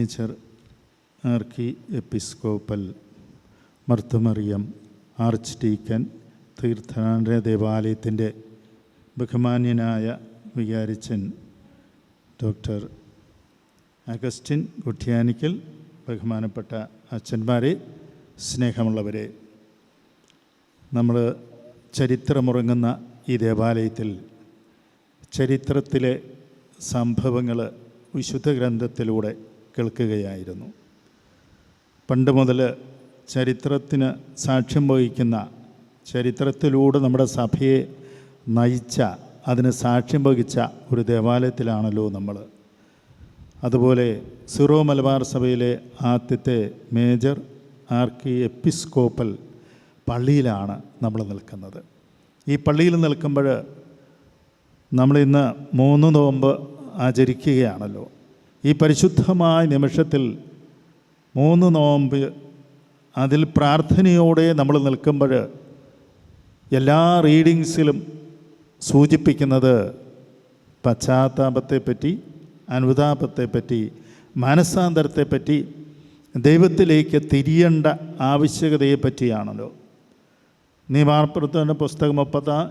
Teacher archiepiscopal Marthmariam archdeacon തീർത്ഥാടന ദേവാലയത്തിന്റെ ബഹുമാന്യനായ വികാരിച്ചൻ ഡോക്ടർ അഗസ്റ്റിൻ കുട്ടിയാനിക്കൽ ബഹുമാനപ്പെട്ട അച്ഛന്മാരെ സ്നേഹമുള്ളവരെ നമ്മൾ ചരിത്രമുറങ്ങുന്ന ഈ ദേവാലയത്തിൽ ചരിത്രത്തിലെ സംഭവങ്ങൾ വിശുദ്ധ ഗ്രന്ഥത്തിലൂടെ കേൾക്കുകയായിരുന്നു. പണ്ട് മുതൽ ചരിത്രത്തിന് സാക്ഷ്യം വഹിക്കുന്ന ചരിത്രത്തിലൂടെ നമ്മുടെ സഭയെ നയിച്ച അതിന് സാക്ഷ്യം വഹിച്ച ഒരു ദേവാലയത്തിലാണല്ലോ നമ്മൾ. അതുപോലെ സിറോ മലബാർ സഭയിലെ ആദ്യത്തെ മേജർ ആർക്കി എപ്പിസ്കോപ്പൽ പള്ളിയിലാണ് നമ്മൾ നിൽക്കുന്നത്. ഈ പള്ളിയിൽ നിൽക്കുമ്പോൾ നമ്മളിന്ന് മൂന്ന് നോമ്പ് ആചരിക്കുകയാണല്ലോ. ഈ പരിശുദ്ധമായ നിമിഷത്തിൽ മൂന്ന് നോമ്പ് അതിൽ പ്രാർത്ഥനയോടെ നമ്മൾ നിൽക്കുമ്പോൾ എല്ലാ റീഡിങ്സിലും സൂചിപ്പിക്കുന്നത് പശ്ചാത്താപത്തെപ്പറ്റി അനുതാപത്തെപ്പറ്റി മാനസാന്തരത്തെപ്പറ്റി ദൈവത്തിലേക്ക് തിരിയേണ്ട ആവശ്യകതയെപ്പറ്റിയാണല്ലോ. പറ്റിയാണല്ലോ വാർപ്പുറത്തുന്ന പുസ്തകം മുപ്പതാം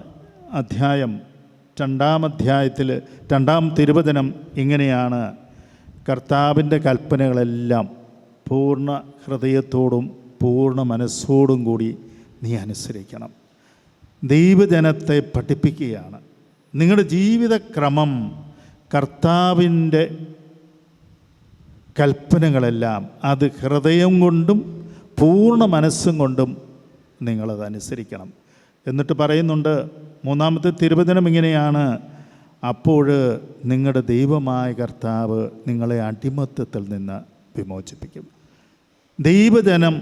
അധ്യായം രണ്ടാം അധ്യായത്തിൽ രണ്ടാം തിരുവചനം ഇങ്ങനെയാണ്. കർത്താവിന്റെ കൽപ്പനകളെല്ലാം പൂർണ ഹൃദയത്തോടും പൂർണ മനസ്സോടും കൂടി നീ അനുസരിക്കണം. ദൈവജനത്തെ പഠിപ്പിക്കുകയാണ്. നിങ്ങളുടെ ജീവിതക്രമം കർത്താവിന്റെ കൽപ്പനകളെല്ലാം അത് ഹൃദയം കൊണ്ടും പൂർണ മനസ്സും കൊണ്ടും നിങ്ങളത് അനുസരിക്കണം. എന്നിട്ട് പറയുന്നുണ്ട് മൂന്നാമത്തെ തിരുവചനം ഇങ്ങനെയാണ്. അപ്പോൾ നിങ്ങളുടെ ദൈവമായ കർത്താവ് നിങ്ങളെ അടിമത്തത്തിൽ നിന്ന് വിമോചിപ്പിക്കും. ദൈവജനം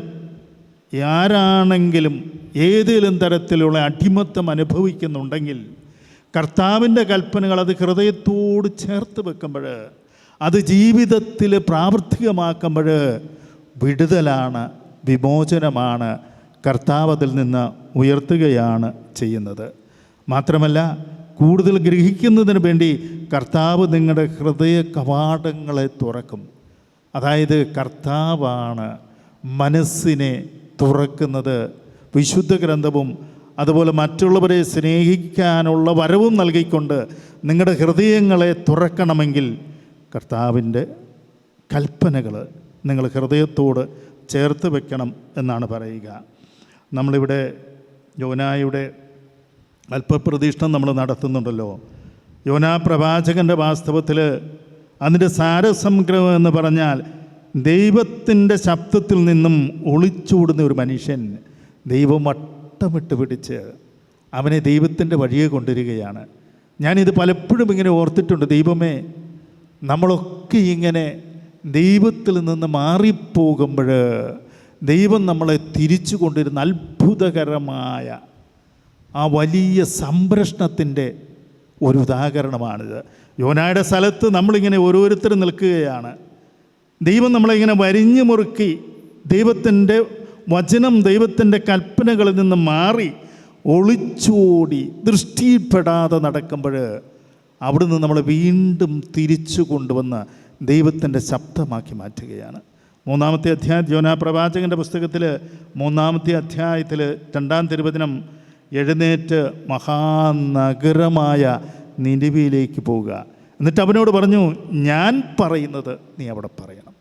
ആരാണെങ്കിലും ഏതെങ്കിലും തരത്തിലുള്ള അടിമത്തം അനുഭവിക്കുന്നുണ്ടെങ്കിൽ കർത്താവിന്റെ കൽപ്പനകൾ അത് ഹൃദയത്തോട് ചേർത്ത് വെക്കുമ്പോൾ അത് ജീവിതത്തിൽ പ്രാവർത്തികമാക്കുമ്പോൾ വിടുതലാണ് വിമോചനമാണ് കർത്താവതിൽ നിന്ന് ഉയർത്തുകയാണ് ചെയ്യുന്നത്. മാത്രമല്ല കൂടുതൽ ഗ്രഹിക്കുന്നതിന് വേണ്ടി കർത്താവ് നിങ്ങളുടെ ഹൃദയ കവാടങ്ങളെ തുറക്കും. അതായത് കർത്താവാണ് മനസ്സിനെ തുറക്കുന്നത്. വിശുദ്ധ ഗ്രന്ഥവും അതുപോലെ മറ്റുള്ളവരെ സ്നേഹിക്കാനുള്ള വരവും നൽകിക്കൊണ്ട് നിങ്ങളുടെ ഹൃദയങ്ങളെ തുറക്കണമെങ്കിൽ കർത്താവിന്റെ കൽപ്പനകൾ നിങ്ങൾ ഹൃദയത്തോട് ചേർത്ത് വെക്കണം എന്നാണ് പറയുക. നമ്മളിവിടെ യോനായുടെ അല്പപ്രതീക്ഷണം നമ്മൾ നടത്തുന്നുണ്ടല്ലോ. യോനാ പ്രവാചകന്റെ വാസ്തവത്തിൽ അതിന്റെ സാരസംഗ്രഹം എന്ന് പറഞ്ഞാൽ ദൈവത്തിന്റെ ശബ്ദത്തിൽ നിന്നും ഒളിച്ചോടുന്ന ഒരു മനുഷ്യൻ ദൈവം വട്ടമിട്ട് പിടിച്ച് അവനെ ദൈവത്തിന്റെ വഴിയെ കൊണ്ടുവരികയാണ്. ഞാനിത് പലപ്പോഴും ഇങ്ങനെ ഓർത്തിട്ടുണ്ട്. ദൈവമേ നമ്മളൊക്കെ ഇങ്ങനെ ദൈവത്തിൽ നിന്ന് മാറിപ്പോകുമ്പോൾ ദൈവം നമ്മളെ തിരിച്ചു കൊണ്ടുവരുന്ന അത്ഭുതകരമായ ആ വലിയ സംരക്ഷണത്തിന്റെ ഒരു ഉദാഹരണമാണിത്. യോനായുടെ സ്ഥലത്ത് നമ്മളിങ്ങനെ ഓരോരുത്തരും നിൽക്കുകയാണ്. ദൈവം നമ്മളിങ്ങനെ വരിഞ്ഞു മുറുക്കി ദൈവത്തിന്റെ വചനം ദൈവത്തിന്റെ കൽപ്പനകളിൽ നിന്ന് മാറി ഒളിച്ചോടി ദൃഷ്ടിയിൽപ്പെടാതെ നടക്കുമ്പോൾ അവിടുന്ന് നമ്മളെ വീണ്ടും തിരിച്ചു കൊണ്ടുവന്ന് ദൈവത്തിന്റെ ശബ്ദമാക്കി മാറ്റുകയാണ്. മൂന്നാമത്തെ അധ്യായ യോനാ പ്രവാചകന്റെ പുസ്തകത്തിൽ മൂന്നാമത്തെ അധ്യായത്തിൽ രണ്ടാം തിരുവചനം എഴുന്നേറ്റ് മഹാനഗരമായ നിലവിയിലേക്ക് പോവുക. എന്നിട്ട് അവനോട് പറഞ്ഞു ഞാൻ പറയുന്നത് നീ അവിടെ പറയണം.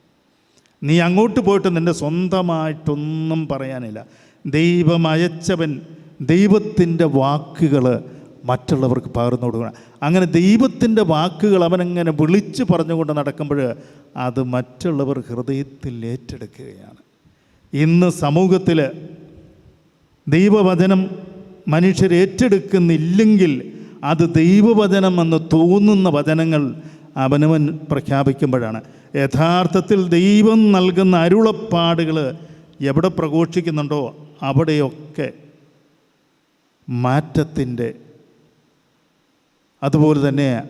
നീ അങ്ങോട്ട് പോയിട്ട് നിന്റെ സ്വന്തമായിട്ടൊന്നും പറയാനില്ല. ദൈവം അയച്ചവൻ ദൈവത്തിന്റെ വാക്കുകൾ മറ്റുള്ളവർക്ക് പകർന്നു കൊടുക്കണം. അങ്ങനെ ദൈവത്തിന്റെ വാക്കുകൾ അവനങ്ങനെ വിളിച്ച് പറഞ്ഞുകൊണ്ട് നടക്കുമ്പോൾ അത് മറ്റുള്ളവർ ഹൃദയത്തിൽ ഏറ്റെടുക്കുകയാണ്. ഇന്ന് സമൂഹത്തിൽ ദൈവവചനം മനുഷ്യർ ഏറ്റെടുക്കുന്നില്ലെങ്കിൽ അത് ദൈവവചനം എന്ന് തോന്നുന്ന വചനങ്ങൾ അവനവൻ പ്രഖ്യാപിക്കുമ്പോഴാണ്. യഥാർത്ഥത്തിൽ ദൈവം നൽകുന്ന അരുളപ്പാടുകൾ എവിടെ പ്രഘോഷിക്കുന്നുണ്ടോ അവിടെയൊക്കെ മാറ്റത്തിന്റെ അതുപോലെ തന്നെ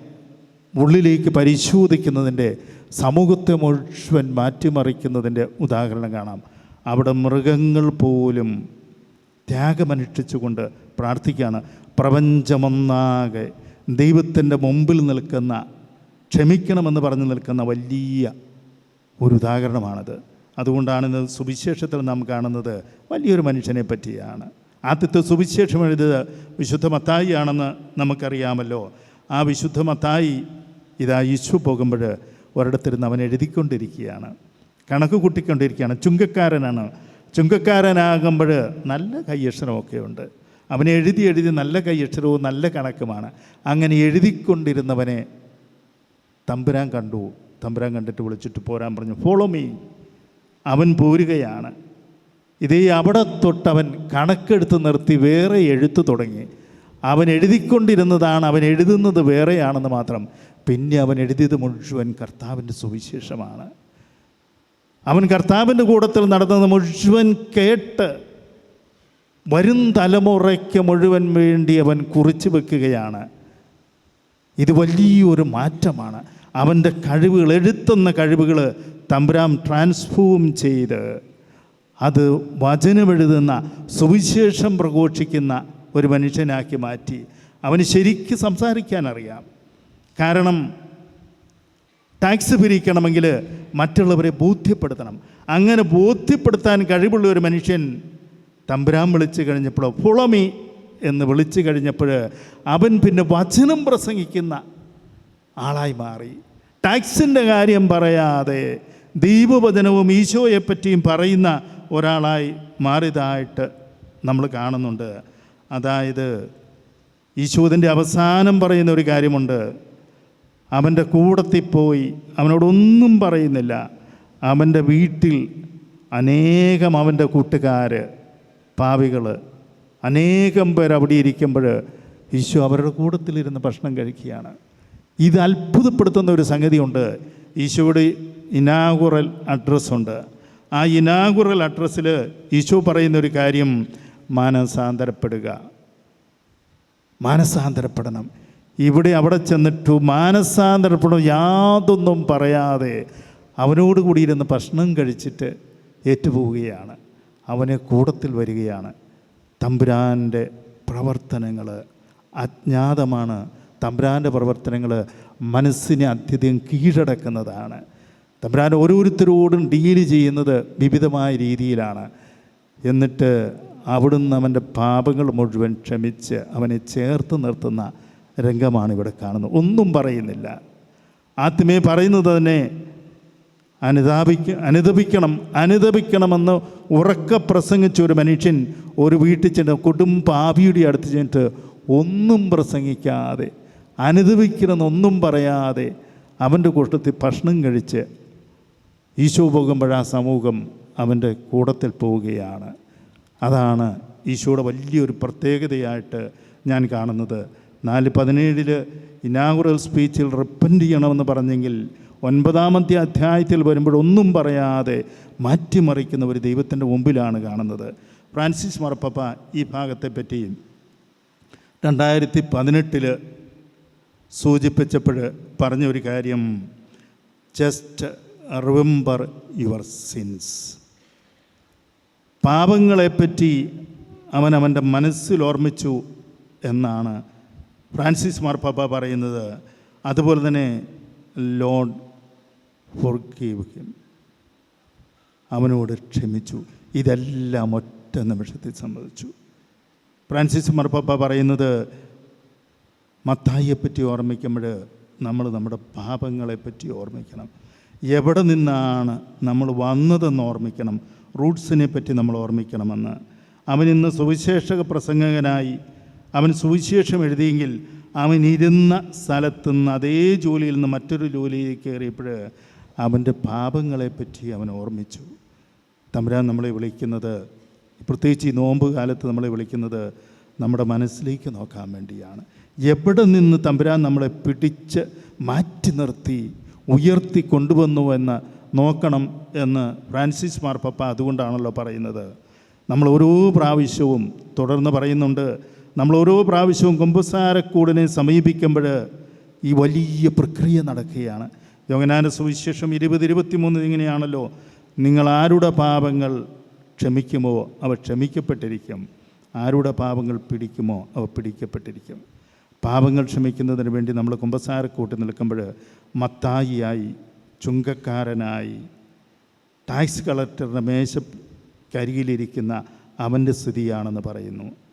ഉള്ളിലേക്ക് പരിശോധിക്കുന്നതിന്റെ സമൂഹത്തെ മുഴുവൻ മാറ്റിമറിക്കുന്നതിന്റെ ഉദാഹരണം കാണാം. അവിടെ മൃഗങ്ങൾ പോലും ത്യാഗമനുഷ്ഠിച്ചുകൊണ്ട് പ്രാർത്ഥിക്കുകയാണ്. പ്രപഞ്ചമൊന്നാകെ ദൈവത്തിന്റെ മുമ്പിൽ നിൽക്കുന്ന ക്ഷമിക്കണമെന്ന് പറഞ്ഞു നിൽക്കുന്ന വലിയ ഒരു ഉദാഹരണമാണത്. അതുകൊണ്ടാണ് ഇന്ന് സുവിശേഷത്തിൽ നാം കാണുന്നത് വലിയൊരു മനുഷ്യനെ പറ്റിയാണ്. ആദ്യത്തെ സുവിശേഷം എഴുതിയത് വിശുദ്ധ മത്തായി ആണെന്ന് നമുക്കറിയാമല്ലോ. ആ വിശുദ്ധ മത്തായി ഇതാ യേശു പോകുമ്പോൾ ഒരിടത്തിരുന്ന് അവൻ എഴുതിക്കൊണ്ടിരിക്കുകയാണ്. കണക്ക് കൂട്ടിക്കൊണ്ടിരിക്കുകയാണ്. ചുങ്കക്കാരനാണ്. ചുങ്കക്കാരനാകുമ്പോൾ നല്ല കയ്യക്ഷരമൊക്കെ ഉണ്ട്. അവൻ എഴുതി എഴുതി നല്ല കയ്യക്ഷരവും നല്ല കണക്കുമാണ്. അങ്ങനെ എഴുതിക്കൊണ്ടിരുന്നവനെ തമ്പുരാൻ കണ്ടു. തമ്പുരാൻ കണ്ടിട്ട് വിളിച്ചിട്ട് പോരാൻ പറഞ്ഞു ഫോളോ മീ അവൻ പോരുകയാണ്. ഇതേ അവിടെ തൊട്ടവൻ കണക്കെടുത്ത് നിർത്തി വേറെ എഴുത്ത് തുടങ്ങി. അവൻ എഴുതിക്കൊണ്ടിരുന്നതാണ് അവൻ എഴുതുന്നത് വേറെയാണെന്ന് മാത്രം. പിന്നെ അവൻ എഴുതിയത് മുഴുവൻ കർത്താവിന്റെ സുവിശേഷമാണ്. അവൻ കർത്താവിന്റെ കൂടത്തിൽ നടന്നത് മുഴുവൻ കേട്ട് വരും തലമുറയ്ക്ക് മുഴുവൻ വേണ്ടി അവൻ കുറിച്ചു വെക്കുകയാണ്. ഇത് വലിയൊരു മാറ്റമാണ്. അവന്റെ കഴിവുകൾ എഴുത്തുന്ന കഴിവുകൾ തമ്പുരാം ട്രാൻസ്ഫോം ചെയ്ത് അത് വചനമെഴുതുന്ന സുവിശേഷം പ്രഘോഷിക്കുന്ന ഒരു മനുഷ്യനാക്കി മാറ്റി. അവന് ശരിക്ക് സംസാരിക്കാൻ അറിയാം. കാരണം ടാക്സ് പിരിക്കണമെങ്കിൽ മറ്റുള്ളവരെ ബോധ്യപ്പെടുത്തണം. അങ്ങനെ ബോധ്യപ്പെടുത്താൻ കഴിവുള്ള ഒരു മനുഷ്യൻ തമ്പുരാൻ വിളിച്ചു കഴിഞ്ഞപ്പോൾ ഫുളമി എന്ന് വിളിച്ചു കഴിഞ്ഞപ്പോൾ അവൻ പിന്നെ വചനം പ്രസംഗിക്കുന്ന ആളായി മാറി. ടാക്സിന്റെ കാര്യം പറയാതെ ദൈവവചനവും ഈശോയെപ്പറ്റിയും പറയുന്ന ഒരാളായി മാറിയതായിട്ട് നമ്മൾ കാണുന്നുണ്ട്. അതായത് ഈശോതിന്റെ അവസാനം പറയുന്ന ഒരു കാര്യമുണ്ട്. അവന്റെ കൂടത്തിൽ പോയി അവനോടൊന്നും പറയുന്നില്ല. അവന്റെ വീട്ടിൽ അനേകം അവന്റെ കൂട്ടുകാർ പാവികൾ അനേകം പേർ അവിടെ ഇരിക്കുമ്പോൾ ഈശോ അവരുടെ കൂടത്തിലിരുന്ന് ഭക്ഷണം കഴിക്കുകയാണ്. ഇത് അത്ഭുതപ്പെടുത്തുന്ന ഒരു സംഗതിയുണ്ട്. ഈശോയുടെ ഇനാഗുറൽ അഡ്രസ്സുണ്ട് ആ ഇനാഗുറൽ അഡ്രസ്സിൽ ഈശോ പറയുന്ന ഒരു കാര്യം മാനസാന്തരപ്പെടുക മാനസാന്തരപ്പെടണം ഇവിടെ അവിടെ ചെന്നിട്ട് മാനസാന്തരപ്പെടും യാതൊന്നും പറയാതെ അവനോട് കൂടി ഇരുന്ന് ഭക്ഷണം കഴിച്ചിട്ട് ഏറ്റുപോവുകയാണ്. അവനെ കൂടത്തിൽ വരികയാണ്. തമ്പുരാന്റെ പ്രവർത്തനങ്ങൾ അജ്ഞാതമാണ്. തമ്പുരാന്റെ പ്രവർത്തനങ്ങൾ മനസ്സിനെ അത്യധികം കീഴടക്കുന്നതാണ്. തമ്പുരാൻ ഓരോരുത്തരോടും ഡീൽ ചെയ്യുന്നത് വിവിധമായ രീതിയിലാണ്. എന്നിട്ട് അവിടുന്ന് അവന്റെ പാപങ്ങൾ മുഴുവൻ ക്ഷമിച്ച് അവനെ ചേർത്ത് നിർത്തുന്ന രംഗമാണ് ഇവിടെ കാണുന്നത്. ഒന്നും പറയുന്നില്ല. ആത്മീയ പറയുന്നത് തന്നെ അനുതാപിക്ക അനുദപിക്കണം അനുദപിക്കണമെന്ന് ഉറക്ക പ്രസംഗിച്ച ഒരു മനുഷ്യൻ ഒരു വീട്ടിൽ ചെന്ന് കൊടും അടുത്ത് ചെന്നിട്ട് ഒന്നും പ്രസംഗിക്കാതെ അനുദപിക്കണമെന്നൊന്നും പറയാതെ അവന്റെ കൂട്ടത്തിൽ ഭക്ഷണം കഴിച്ച് ഈശോ പോകുമ്പോൾ ആ സമൂഹം അവന്റെ കൂടത്തിൽ പോവുകയാണ്. അതാണ് ഈശോയുടെ വലിയൊരു പ്രത്യേകതയായിട്ട് ഞാൻ കാണുന്നത്. നാല് പതിനേഴിൽ ഇനാഗുറൽ സ്പീച്ചിൽ റിപ്പന്റ് ചെയ്യണമെന്ന് പറഞ്ഞെങ്കിൽ ഒൻപതാമത്തെ അധ്യായത്തിൽ വരുമ്പോഴൊന്നും പറയാതെ മാറ്റിമറിക്കുന്ന ഒരു ദൈവത്തിന്റെ മുമ്പിലാണ് കാണുന്നത്. ഫ്രാൻസിസ് മറപ്പപ്പ ഈ ഭാഗത്തെ പറ്റി രണ്ടായിരത്തി പതിനെട്ടിൽ സൂചിപ്പിച്ചപ്പോൾ പറഞ്ഞൊരു കാര്യം ജസ്റ്റ് റിമെമ്പർ യുവർ സിൻസ് പാപങ്ങളെപ്പറ്റി അവൻ അവന്റെ മനസ്സിൽ ഓർമ്മിച്ചു എന്നാണ് ഫ്രാൻസിസ് മാർപ്പാപ്പ പറയുന്നത് അതുപോലെ തന്നെ ലോഡ് ഫോർഗീവ് ഹിം അവനോട് ക്ഷമിച്ചു. ഇതെല്ലാം ഒറ്റ നിമിഷത്തിൽ സംഭവിച്ചു ഫ്രാൻസിസ് മാർപ്പാപ്പ പറയുന്നത് മത്തായിയെപ്പറ്റി ഓർമ്മിക്കുമ്പോൾ നമ്മൾ നമ്മുടെ പാപങ്ങളെപ്പറ്റി ഓർമ്മിക്കണം. എവിടെ നിന്നാണ് നമ്മൾ വന്നതെന്ന് ഓർമ്മിക്കണം. റൂട്ട്സിനെ പറ്റി നമ്മൾ ഓർമ്മിക്കണമെന്ന്. അവനിന്ന് സുവിശേഷക പ്രസംഗകനായി അവൻ സുവിശേഷം എഴുതിയെങ്കിൽ അവൻ ഇരുന്ന സ്ഥലത്തു നിന്ന് അതേ ജോലിയിൽ നിന്ന് മറ്റൊരു ജോലിയിലേക്ക് കയറിയപ്പോൾ അവന്റെ പാപങ്ങളെപ്പറ്റി അവൻ ഓർമ്മിച്ചു. തമ്പുരാൻ നമ്മളെ വിളിക്കുന്നത് പ്രത്യേകിച്ച് ഈ നോമ്പ് കാലത്ത് നമ്മളെ വിളിക്കുന്നത് നമ്മുടെ മനസ്സിലേക്ക് നോക്കാൻ വേണ്ടിയാണ്. എവിടെ നിന്ന് തമ്പുരാൻ നമ്മളെ പിടിച്ച് മാറ്റി നിർത്തി ഉയർത്തി കൊണ്ടുവന്നു എന്ന് നോക്കണം എന്ന് ഫ്രാൻസിസ് മാർപ്പപ്പ അതുകൊണ്ടാണല്ലോ പറയുന്നത്. നമ്മൾ ഓരോ പ്രാവശ്യവും തുടർന്ന് പറയുന്നുണ്ട് നമ്മൾ ഓരോ പ്രാവശ്യവും കുമ്പസാരക്കൂടിനെ സമീപിക്കുമ്പോൾ ഈ വലിയ പ്രക്രിയ നടക്കുകയാണ്. യോഗനാന സുവിശേഷം ഇരുപത് ഇരുപത്തിമൂന്ന് ഇങ്ങനെയാണല്ലോ. നിങ്ങൾ ആരുടെ പാപങ്ങൾ ക്ഷമിക്കുമോ? അവ ക്ഷമിക്കപ്പെട്ടിരിക്കും. ആരുടെ പാപങ്ങൾ പിടിക്കുമോ? അവ പിടിക്കപ്പെട്ടിരിക്കും. പാപങ്ങൾ ക്ഷമിക്കുന്നതിന് വേണ്ടി നമ്മൾ കുമ്പസാരക്കൂട്ടി നിൽക്കുമ്പോൾ മത്തായിയായി ചുങ്കക്കാരനായി ടാക്സ് കളക്ടറുടെ മേശക്കരികിലിരിക്കുന്ന അവന്റെ സ്ഥിതിയാണെന്ന് പറയുന്നു.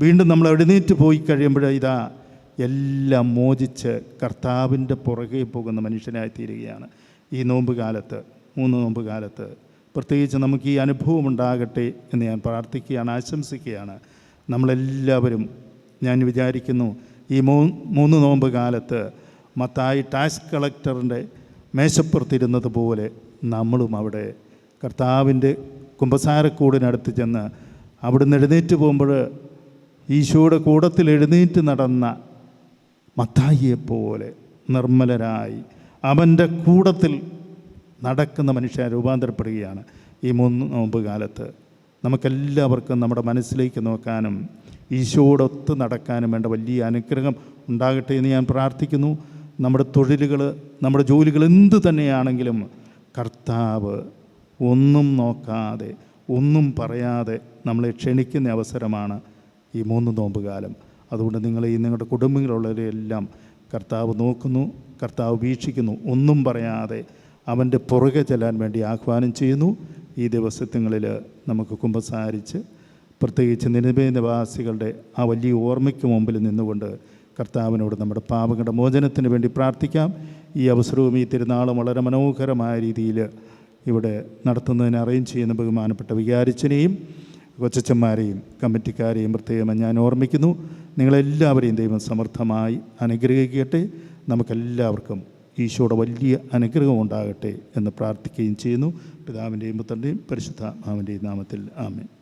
വീണ്ടും നമ്മൾ എഴുന്നേറ്റ് പോയി കഴിയുമ്പോൾ ഇതാ എല്ലാം മോചിച്ച് കർത്താവിന്റെ പുറകെ പോകുന്ന മനുഷ്യനായി തീരുകയാണ് ഈ നോമ്പ് കാലത്ത് മൂന്ന് നോമ്പ് കാലത്ത് പ്രത്യേകിച്ച് നമുക്ക് ഈ അനുഭവം ഉണ്ടാകട്ടെ എന്ന് ഞാൻ പ്രാർത്ഥിക്കുകയാണ് ആശംസിക്കുകയാണ്. നമ്മളെല്ലാവരും ഞാൻ വിചാരിക്കുന്നു ഈ മൂ മൂന്ന് നോമ്പ് കാലത്ത് മത്തായി ടാക്സ് കളക്ടറിന്റെ മേശപ്പുറത്തിരുന്നത് പോലെ നമ്മളും അവിടെ കർത്താവിന്റെ കുമ്പസാരക്കൂടിനടുത്ത് ചെന്ന് അവിടുന്ന് എഴുന്നേറ്റ് പോകുമ്പോൾ ഈശോയുടെ കൂടത്തിൽ എഴുന്നേറ്റ് നടന്ന മത്തായിയെപ്പോലെ നിർമ്മലരായി അവന്റെ കൂടത്തിൽ നടക്കുന്ന മനുഷ്യൻ രൂപാന്തരപ്പെടുകയാണ്. ഈ മൂന്ന് നോമ്പ് കാലത്ത് നമുക്കെല്ലാവർക്കും നമ്മുടെ മനസ്സിലേക്ക് നോക്കാനും ഈശോടൊത്ത് നടക്കാനും വേണ്ട വലിയ അനുഗ്രഹം ഉണ്ടാകട്ടെ എന്ന് ഞാൻ പ്രാർത്ഥിക്കുന്നു. നമ്മുടെ തൊഴിലുകൾ നമ്മുടെ ജോലികൾ എന്ത് തന്നെയാണെങ്കിലും കർത്താവ് ഒന്നും നോക്കാതെ ഒന്നും പറയാതെ നമ്മളെ ക്ഷണിക്കുന്ന അവസരമാണ് ഈ മൂന്ന് നോമ്പ് കാലം അതുകൊണ്ട് നിങ്ങൾ ഈ നിങ്ങളുടെ കുടുംബങ്ങളുള്ളവരെല്ലാം കർത്താവ് നോക്കുന്നു കർത്താവ് വീക്ഷിക്കുന്നു. ഒന്നും പറയാതെ അവന്റെ പുറകെ ചെല്ലാൻ വേണ്ടി ആഹ്വാനം ചെയ്യുന്നു. ഈ ദിവസങ്ങളിൽ നമുക്ക് കുമ്പസാരിച്ച് പ്രത്യേകിച്ച് നിലവേ നിവാസികളുടെ ആ വലിയ ഓർമ്മയ്ക്ക് മുമ്പിൽ നിന്നുകൊണ്ട് കർത്താവിനോട് നമ്മുടെ പാപങ്ങളുടെ മോചനത്തിന് വേണ്ടി പ്രാർത്ഥിക്കാം. ഈ അവസരവും ഈ തിരുനാളും വളരെ മനോഹരമായ രീതിയിൽ ഇവിടെ നടത്തുന്നതിന് അറേഞ്ച് ചെയ്യുന്ന ബഹുമാനപ്പെട്ട വികാരിച്ചനെയും കൊച്ചച്ചന്മാരെയും കമ്മിറ്റിക്കാരെയും പ്രത്യേകം ഞാൻ ഓർമ്മിക്കുന്നു. നിങ്ങളെല്ലാവരെയും ദൈവം സമർത്ഥമായി അനുഗ്രഹിക്കട്ടെ. നമുക്കെല്ലാവർക്കും ഈശോയുടെ വലിയ അനുഗ്രഹം ഉണ്ടാകട്ടെ എന്ന് പ്രാർത്ഥിക്കുകയും ചെയ്യുന്നു. പിതാവിന്റെയും പുത്രന്റെയും പരിശുദ്ധ മാവിന്റെയും നാമത്തിൽ ആമേ